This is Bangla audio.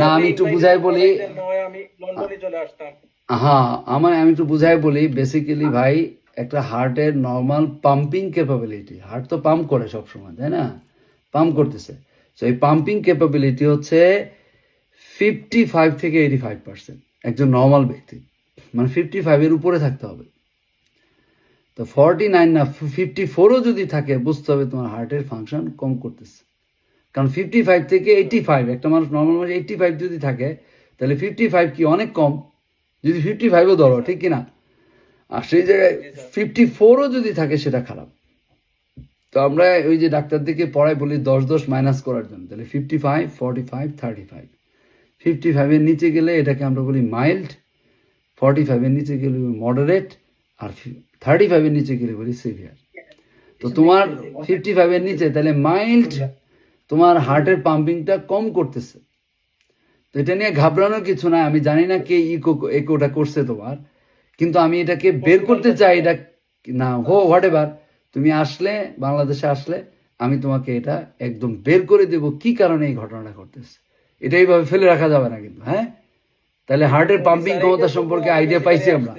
না, আমি একটু বুঝাই বলি। হয় আমার আমি একটু বুঝাই বলি বেসিক্যালি ভাই একটা হার্টের নর্মাল পাম্পিং ক্যাপাবিলিটি হার্ট তো পাম্প করে সব সময় তাই না? পাম্প করতেছে। তো এই পাম্পিং ক্যাপাবিলিটি হচ্ছে ফিফটি ফাইভ থেকে এইটি ফাইভ পার্সেন্ট একজন নর্মাল ব্যক্তি। মানে ফিফটি ফাইভের উপরে থাকতে হবে। তো ফর্টি নাইন না ফিফটি ফোরও যদি থাকে বুঝতে হবে তোমার হার্টের ফাংশন কম করতেছে। কারণ ফিফটি ফাইভ থেকে এইটি ফাইভ একটা মানুষ নর্মাল মানুষ এইটি ফাইভ যদি থাকে, তাহলে ফিফটি ফাইভ কি অনেক কম? যদি ফিফটি ফাইভও ধরো, ঠিক কিনা আর সেই জায়গায় ফিফটি ফোরও যদি থাকে, সেটা খারাপ। তো আমরা ওই যে ডাক্তারদেরকে পড়াই বলি দশ দশ মাইনাস করার জন্য, তাহলে fifty five forty five thirty five fifty ফাইভের নিচে গেলে এটাকে আমরা বলি মাইল্ড ফর্টি ফাইভের নিচে গেলে মডারেট আর থার্টি ফাইভের নিচে গেলে বলি সিভিয়ার তো তোমার ফিফটি ফাইভের নিচে, তাহলে মাইল্ড তোমার হার্টের পাম্পিংটা কম করতেছে। তো এটা নিয়ে ঘাবড়ানোর কিছু না আমি জানি না কে ইকো একোটা করছে তোমার। কিন্তু আমি এটাকে বের করতে চাই এটা না হো হোয়াট এভার তুমি আসলে বাংলাদেশে আসলে আমি তোমাকে এটা একদম বের করে দেব কি কারণে এই ঘটনাটা ঘটতেছে। এটা এইভাবে ফেলে রাখা যাবে না কিন্তু হ্যাঁ? তাহলে হার্টের পাম্পিং ক্ষমতা সম্পর্কে আইডিয়া পাইছি আমরা।